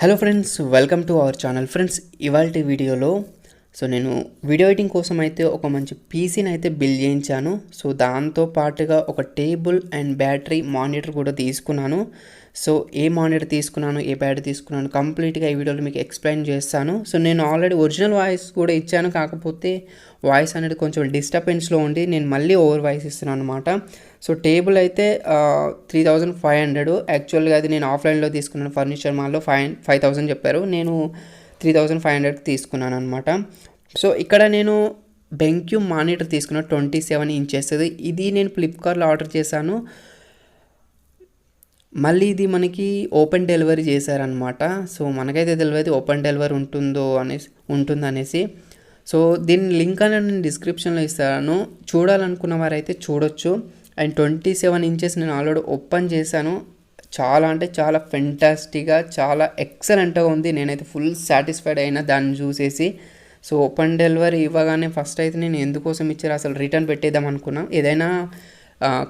Hello friends welcome to our channel friends ఇవాళ వీడియోలో so నేను వీడియో ఎడిటింగ్ కోసం అయితే ఒక మంచి పీసీని అయితే బిల్ చేయించాను. సో దాంతో పాటుగా ఒక టేబుల్ అండ్ బ్యాటరీ మానిటర్ కూడా తీసుకున్నాను. సో ఏ మానిటర్ తీసుకున్నాను ఏ బ్యాటరీ తీసుకున్నాను కంప్లీట్గా ఈ వీడియోలో మీకు ఎక్స్ప్లెయిన్ చేస్తాను. సో నేను ఆల్రెడీ ఒరిజినల్ వాయిస్ కూడా ఇచ్చాను. కాకపోతే వాయిస్ అనేది కొంచెం డిస్టర్బెన్స్లో ఉండి నేను మళ్ళీ ఓవర్ వాయిస్ ఇస్తున్నాను అనమాట సో టేబుల్ అయితే త్రీ థౌజండ్ ఫైవ్ హండ్రెడ్. యాక్చువల్గా అది నేను ఆఫ్లైన్లో తీసుకున్నాను. ఫర్నిచర్ మాల్లో ఫైవ్ ఫైవ్ థౌజండ్ చెప్పారు. నేను త్రీ థౌజండ్ ఫైవ్ హండ్రెడ్ తీసుకున్నాను అనమాట సో ఇక్కడ నేను బెంక్యూ మానిటర్ తీసుకున్న ట్వంటీ సెవెన్ ఇంచెస్ ఇది నేను ఫ్లిప్కార్ట్లో ఆర్డర్ చేశాను. మళ్ళీ ఇది మనకి ఓపెన్ డెలివరీ చేశారనమాట సో మనకైతే తెలియదు ఓపెన్ డెలివరీ ఉంటుందో అనేసి ఉంటుందనేసి. సో దీని లింక్ అనేది నేను డిస్క్రిప్షన్లో ఇస్తాను. చూడాలనుకున్న వారైతే చూడొచ్చు. అండ్ ట్వంటీ సెవెన్ ఇంచెస్ నేను ఆల్రెడీ ఓపెన్ చేశాను. చాలా అంటే చాలా ఫెంటాస్టిక్గా చాలా ఎక్సలెంట్గా ఉంది. నేనైతే ఫుల్ సాటిస్ఫైడ్ అయినా దాన్ని చూసేసి. సో ఓపెన్ డెలివరీ ఇవ్వగానే ఫస్ట్ అయితే నేను ఎందుకోసం ఇచ్చారు? అసలు రిటర్న్ పెట్టేద్దాం అనుకున్నా. ఏదైనా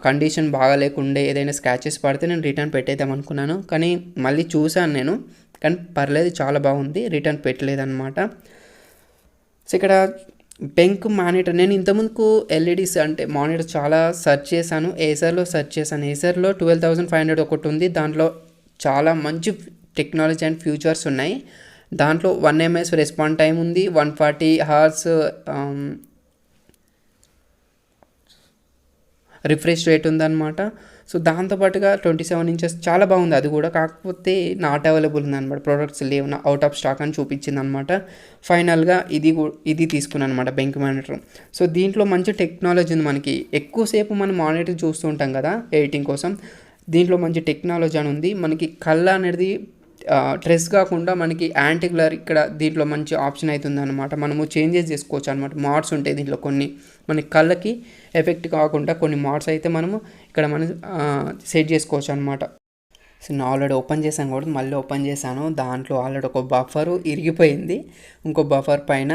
కండిషన్ బాగా లేకుండే ఏదైనా స్క్రాచెస్ పడితే నేను రిటర్న్ పెట్టేద్దాం అనుకున్నాను. కానీ మళ్ళీ చూశాను నేను. కానీ పర్లేదు చాలా బాగుంది. రిటర్న్ పెట్టలేదన్నమాట. సో ఇక్కడ బెంక్ మానిటర్. నేను ఇంతకుముందుకు ఎల్ఈడీస్ అంటే మానిటర్ చాలా సెర్చ్ చేశాను. ఏసర్లో సెర్చ్ చేశాను. ఏసర్లో ట్వెల్వ్ థౌసండ్ ఫైవ్ హండ్రెడ్ ఒకటి ఉంది. దాంట్లో చాలా మంచి టెక్నాలజీ అండ్ ఫ్యూచర్స్ ఉన్నాయి. దాంట్లో వన్ ఎంఎస్ రెస్పాండ్ టైం ఉంది. One forty hertz refresh rate ఉందన్నమాట. సో దాంతోపాటుగా ట్వంటీ సెవెన్ ఇంచెస్ చాలా బాగుంది. అది కూడా కాకపోతే నాట్ అవైలబుల్ ఉందన్నమాట. ప్రోడక్ట్స్ లేవు అవుట్ ఆఫ్ స్టాక్ అని చూపించింది అనమాట ఫైనల్గా ఇది ఇది తీసుకున్నాను అనమాట బెంక్ మానిటర్. సో దీంట్లో మంచి టెక్నాలజీ ఉంది మనకి. ఎక్కువసేపు మనం మానిటర్ చూస్తూ ఉంటాం కదా ఎడిటింగ్ కోసం. దీంట్లో మంచి టెక్నాలజీ అని ఉంది. మనకి కళ్ళ అనేది స్ట్రెస్ కాకుండా మనకి యాంటీ ఇక్కడ దీంట్లో మంచి ఆప్షన్ అవుతుంది అనమాట మనము చేంజెస్ చేసుకోవచ్చు అనమాట మార్డ్స్ ఉంటాయి దీంట్లో కొన్ని. మన కళ్ళకి ఎఫెక్ట్ కాకుండా కొన్ని మోడ్స్ అయితే మనము ఇక్కడ మనం సెట్ చేసుకోవచ్చు అనమాట సో నేను ఆల్రెడీ ఓపెన్ చేశాను కూడా మళ్ళీ ఓపెన్ చేశాను. దాంట్లో ఆల్రెడీ ఒక బఫర్ ఇరిగిపోయింది. ఇంకో బఫర్ పైన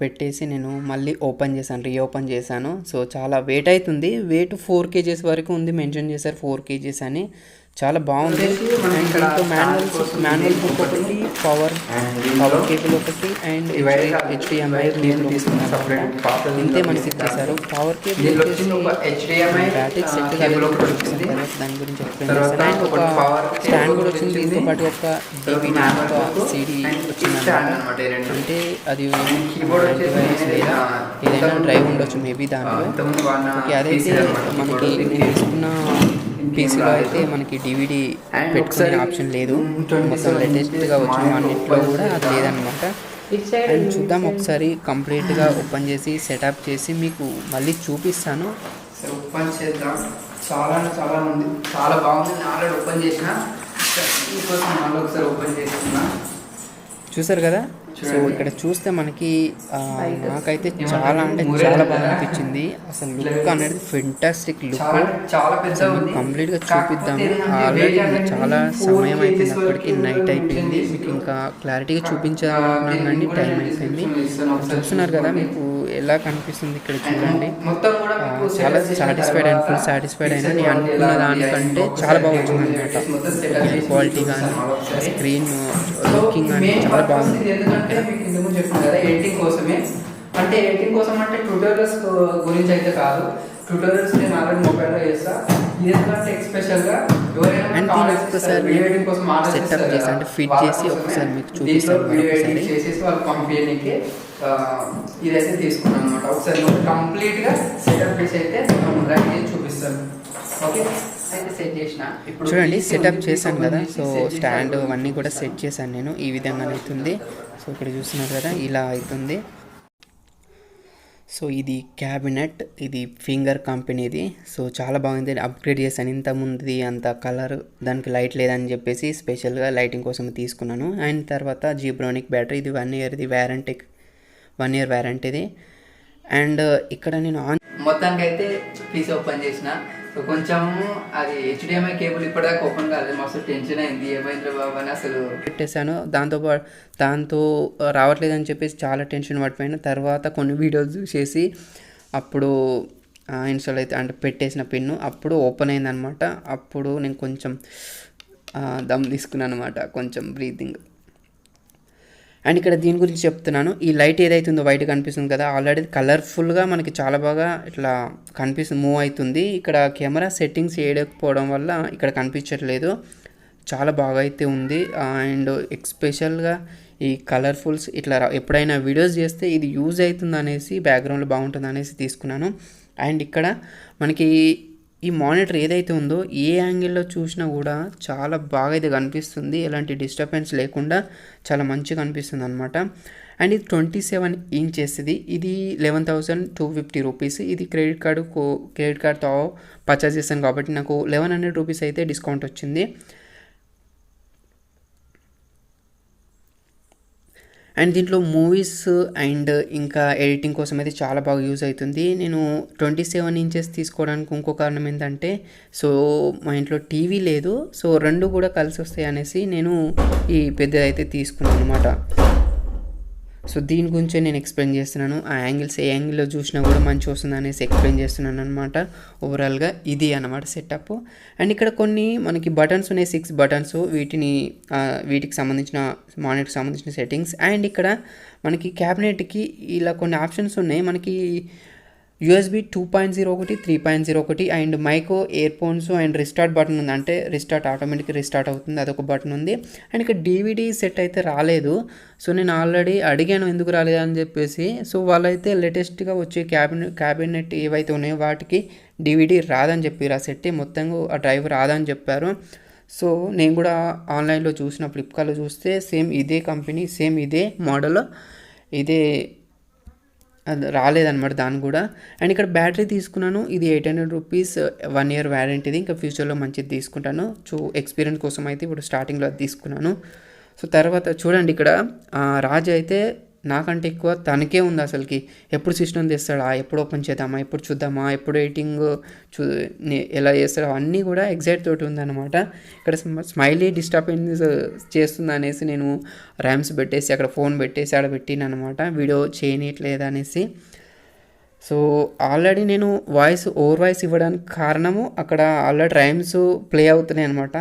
పెట్టేసి నేను మళ్ళీ ఓపెన్ చేశాను రీఓపెన్ చేశాను. సో చాలా వెయిట్ అవుతుంది. వెయిట్ ఫోర్ కేజీస్ వరకు ఉంది మెన్షన్ చేశారు ఫోర్ కేజీస్ అని. చాలా బాగుంది. మాన్యువల్ మాన్యువల్ బుక్ ఒకటి పవర్ పవర్ కేబుల్ ఒకటి అండ్ హెచ్డిఎంఐ కేబుల్ ఇంతే మనకి ఇచ్చేసారు పవర్ కేబుల్ బ్యాటరీ సెట్ దాని గురించి ఎక్స్ప్లెయిన్ చేస్తాను అండ్ ఒక స్టాండ్ కూడా వచ్చింది. దీంతో పాటు ఒక డివిడి ఒక సిడి వచ్చింది. అంటే అది ఏదైనా డ్రైవ్ ఉండొచ్చు మేబీ ఓకే అదైతే మనకి నేను తీసుకున్న పీసీలో అయితే మనకి డివిడి పెట్టుకునే ఆప్షన్ లేదు. మొత్తం లేటెస్ట్గా వచ్చిన అన్నింటిలో కూడా అది లేదనమాట అండ్ చూద్దాం ఒకసారి కంప్లీట్గా ఓపెన్ చేసి సెటప్ చేసి మీకు మళ్ళీ చూపిస్తాను. ఓపెన్ చేద్దాం. చాలా చాలా ఉంది. చాలా బాగుంది. నేను ఆల్రెడీ ఓపెన్ చేసిన. మీకోసం మళ్ళీ ఒకసారి ఓపెన్ చేస్తున్నా. చూసారు కదా? సో ఇక్కడ చూస్తే మనకి నాకైతే చాలా అంటే చాలా బాగా అనిపించింది. అసలు లుక్ అనేది ఫెంటాస్టిక్ లుక్ కంప్లీట్గా చూపిద్దాము. ఆల్రెడీ చాలా సమయం అయిపోయింది. అప్పటికి నైట్ అయిపోయింది. మీకు ఇంకా క్లారిటీగా చూపించాలని టైం అయిపోయింది. చూస్తున్నారు కదా మీకు ఎలా కనిపిస్తుంది ఇక్కడ చూడండి. చాలా సాటిస్ఫైడ్ అండ్ ఫుల్ సాటిస్ఫైడ్ అయినా నేను అనుకున్న దానికంటే చాలా బాగా వచ్చింది అనమాట క్వాలిటీ కానీ స్క్రీన్ లుకింగ్ కానీ చాలా బాగుంది. ఎడిటింగ్ కోసమే. అంటే ఎడిటింగ్ కోసం అంటే ట్యూటోరియల్స్ గురించి అయితే కాదు. ట్యూటోరియల్స్ నేను ఆల్రెడీ మొబైల్లో చేస్తా. ఎందుకంటే ఎక్స్పెషల్గా అండ్ దీని ఒక్కసారి సెటప్ చేసి అంటే ఫిట్ చేసి ఒకసారి మీకు చూపిస్తాను ఒకసారి. చేసేసి వాళ్ళు పంపించడానికి ఇదైతే తీసుకున్నాను అనమాట ఒకసారి కంప్లీట్గా సెటప్ చేసి అయితే రెడీ చేసి చూపిస్తాను. ఓకే చూడండి సెటప్ చేశాను కదా. సో స్టాండ్ అవన్నీ కూడా సెట్ చేశాను నేను. ఈ విధంగా అవుతుంది. సో ఇక్కడ చూస్తున్నారు కదా ఇలా అవుతుంది. సో ఇది క్యాబినెట్ ఇది ఫింగర్ కంపెనీది సో చాలా బాగుంది. అప్గ్రేడ్ చేశాను. ఇంత ముందుది అంత కలర్ దానికి లైట్ లేదని చెప్పేసి స్పెషల్గా లైటింగ్ కోసం తీసుకున్నాను. అండ్ తర్వాత జీబ్రోనిక్ బ్యాటరీ ఇది వన్ ఇయర్ది వ్యారంటీ వన్ ఇయర్ వ్యారంటీది అండ్ ఇక్కడ నేను ఆన్ మొత్తానికి అయితే పీసీ ఓపెన్ చేసిన. సో కొంచెం అది హెచ్డిఎంఐ కేబుల్ ఇప్పటిదాకా ఓపెన్ కాలేదు. మస్తు టెన్షన్ అయింది. ఏమైంది బాబు అని అసలు పెట్టేశాను. దాంతో దాంతో రావట్లేదని చెప్పేసి చాలా టెన్షన్ పడిపోయిన. తర్వాత కొన్ని వీడియోస్ చూసేసి అప్పుడు ఇన్స్టాల్ అయితే అంటే పెట్టేసిన పిన్ను. అప్పుడు ఓపెన్ అయిందనమాట. అప్పుడు నేను కొంచెం దమ్ తీసుకున్నాను అనమాట కొంచెం బ్రీతింగ్. అండ్ ఇక్కడ దీని గురించి చెప్తున్నాను. ఈ లైట్ ఏదైతే ఉందో వైట్ కనిపిస్తుంది కదా ఆల్రెడీ కలర్ఫుల్గా మనకి చాలా బాగా ఇట్లా కనిపిస్తుంది మూవ్ అవుతుంది ఇక్కడ కెమెరా సెట్టింగ్స్ వేయకపోవడం వల్ల ఇక్కడ కనిపించట్లేదు. చాలా బాగా అయితే ఉంది. అండ్ ఎక్స్పెషల్గా ఈ కలర్ఫుల్స్ ఇట్లా ఎప్పుడైనా వీడియోస్ చేస్తే ఇది యూజ్ అవుతుంది అనేసి బ్యాక్గ్రౌండ్లో బాగుంటుంది అనేసి తీసుకున్నాను. అండ్ ఇక్కడ మనకి ఈ మానిటర్ ఏదైతే ఉందో ఏ యాంగిల్లో చూసినా కూడా చాలా బాగా అయితే కనిపిస్తుంది. ఎలాంటి డిస్టర్బెన్స్ లేకుండా చాలా మంచిగా కనిపిస్తుంది అనమాట అండ్ ఇది ట్వంటీ సెవెన్ ఇంచెస్ ఇది. ఇది eleven thousand two fifty rupees. ఇది క్రెడిట్ కార్డు క్రెడిట్ కార్డ్తో పర్చేస్ చేశాను కాబట్టి నాకు లెవెన్ హండ్రెడ్ రూపీస్ అయితే డిస్కౌంట్ వచ్చింది. అండ్ దీంట్లో మూవీస్ అండ్ ఇంకా ఎడిటింగ్ కోసం అయితే చాలా బాగా యూజ్ అవుతుంది. నేను ట్వంటీ సెవెన్ ఇంచెస్ తీసుకోవడానికి ఇంకో కారణం ఏంటంటే సో మా ఇంట్లో టీవీ లేదు. సో రెండు కూడా కలిసి వస్తాయి అనేసి నేను ఈ పెద్దది అయితే తీసుకున్నాను అనమాట సో దీని గురించే నేను ఎక్స్ప్లెయిన్ చేస్తున్నాను. ఆ యాంగిల్స్ ఏ యాంగిల్లో చూసినా కూడా మంచి వస్తుంది అనేసి ఎక్స్ప్లెయిన్ చేస్తున్నాను అనమాట ఓవరాల్గా ఇది అనమాట సెటప్ అండ్ ఇక్కడ కొన్ని మనకి బటన్స్ ఉన్నాయి సిక్స్ బటన్స్ వీటిని వీటికి సంబంధించిన మానిటర్కి సంబంధించిన సెట్టింగ్స్ అండ్ ఇక్కడ మనకి క్యాబినెట్కి ఇలా కొన్ని ఆప్షన్స్ ఉన్నాయి. మనకి యూఎస్బి టూ పాయింట్ జీరో ఒకటి త్రీ పాయింట్ జీరో ఒకటి అండ్ మైకో earphones and restart button ఉంది. అంటే రిస్టార్ట్ ఆటోమేటిక్ రిస్టార్ట్ అవుతుంది. అదొక బటన్ ఉంది. అండ్ ఇక డీవీడీ సెట్ అయితే రాలేదు. సో నేను ఆల్రెడీ అడిగాను ఎందుకు రాలేదు అని చెప్పేసి. సో వాళ్ళైతే లేటెస్ట్గా వచ్చే క్యాబినెట్ క్యాబినెట్ ఏవైతే ఉన్నాయో వాటికి డీవీడీ రాదని చెప్పారు. ఆ సెట్ మొత్తంగా ఆ డ్రైవ్ రాదని చెప్పారు. సో నేను కూడా ఆన్లైన్లో చూసిన ఫ్లిప్కార్ట్లో చూస్తే సేమ్ ఇదే కంపెనీ సేమ్ ఇదే మోడల్ ఇదే అది రాలేదన్నమాట దాని కూడా. అండ్ ఇక్కడ బ్యాటరీ తీసుకున్నాను. ఇది eight hundred rupees one year వ్యారంటీది ఇంకా ఫ్యూచర్లో మంచిది తీసుకుంటాను. చూ ఎక్స్పీరియన్స్ కోసం అయితే ఇప్పుడు స్టార్టింగ్లో అది తీసుకున్నాను. సో తర్వాత చూడండి ఇక్కడ రాజు అయితే నాకంటే ఎక్కువ తనకే ఉంది అసలుకి. ఎప్పుడు సిస్టమ్ తెస్తాడా? ఎప్పుడు ఓపెన్ చేద్దామా? ఎప్పుడు చూద్దామా? ఎప్పుడు ఎడిటింగ్ చూ ఎలా చేస్తాడో అన్నీ కూడా ఎగ్జైట్ తోటి ఉందన్నమాట. ఇక్కడ స్మైలీ డిస్టర్బెన్స్ చేస్తుంది అనేసి నేను ర్యామ్స్ పెట్టేసి అక్కడ ఫోన్ పెట్టేసి ఆడ పెట్టినమాట వీడియో చేయనీయట్లేదు అనేసి సో ఆల్రెడీ నేను వాయిస్ ఓవర్ వాయిస్ ఇవ్వడానికి కారణము అక్కడ ఆల్రెడీ రైమ్స్ ప్లే అవుతున్నాయి అనమాట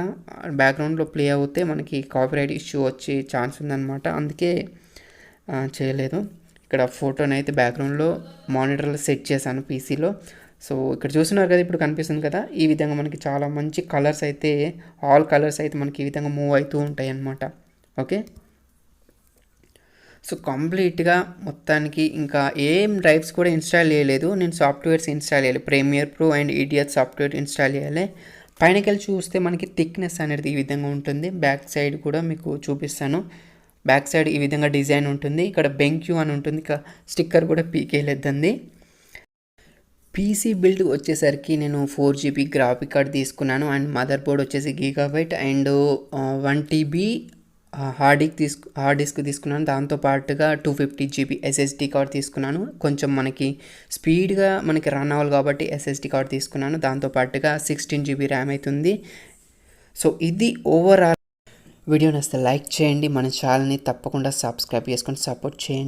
బ్యాక్గ్రౌండ్లో ప్లే అవుతే మనకి కాపీరైట్ ఇష్యూ వచ్చే ఛాన్స్ ఉందన్నమాట. అందుకే చేయలేదు. ఇక్కడ ఫోటోని అయితే బ్యాక్గ్రౌండ్లో మానిటర్లో సెట్ చేశాను పీసీలో. సో ఇక్కడ చూస్తున్నారు కదా ఇప్పుడు కనిపిస్తుంది కదా ఈ విధంగా మనకి చాలా మంచి కలర్స్ అయితే ఆల్ కలర్స్ అయితే మనకి ఈ విధంగా మూవ్ అవుతూ ఉంటాయి అన్నమాట ఓకే? సో కంప్లీట్గా మొత్తానికి ఇంకా ఏం డ్రైవ్స్ కూడా ఇన్స్టాల్ చేయలేదు. నేను సాఫ్ట్వేర్స్ ఇన్స్టాల్ చేయాలి ప్రీమియర్ ప్రో అండ్ ఈడియట్ సాఫ్ట్వేర్ ఇన్స్టాల్ చేయాలి. పైనకెళ్ళి చూస్తే మనకి థిక్నెస్ అనేది ఈ విధంగా ఉంటుంది. బ్యాక్ సైడ్ కూడా మీకు చూపిస్తాను. బ్యాక్ సైడ్ ఈ విధంగా డిజైన్ ఉంటుంది. ఇక్కడ బెంక్యూ అని ఉంటుంది. ఇక స్టిక్కర్ కూడా పీకేయలేదండి పీసీ బిల్డ్ వచ్చేసరికి నేను ఫోర్ జీబీ గ్రాఫిక్ కార్డ్ తీసుకున్నాను. అండ్ మదర్ బోర్డ్ వచ్చేసి Gigabyte and one TB hard disk తీసుకు హార్డ్ డిస్క్ తీసుకున్నాను. దాంతో పాటుగా two fifty GB SSD card తీసుకున్నాను. కొంచెం మనకి స్పీడ్గా మనకి రన్ అవ్వాలి కాబట్టి ఎస్ఎస్డి కార్డ్ తీసుకున్నాను. దాంతో పాటుగా సిక్స్టీన్ జీబీ ర్యామ్ అవుతుంది సో ఇది ఓవరాల్ వీడియో నచ్చితే లైక్ చేయండి. మన ఛానల్ని తప్పకుండా సబ్స్క్రైబ్ చేసుకొని సపోర్ట్ చేయండి.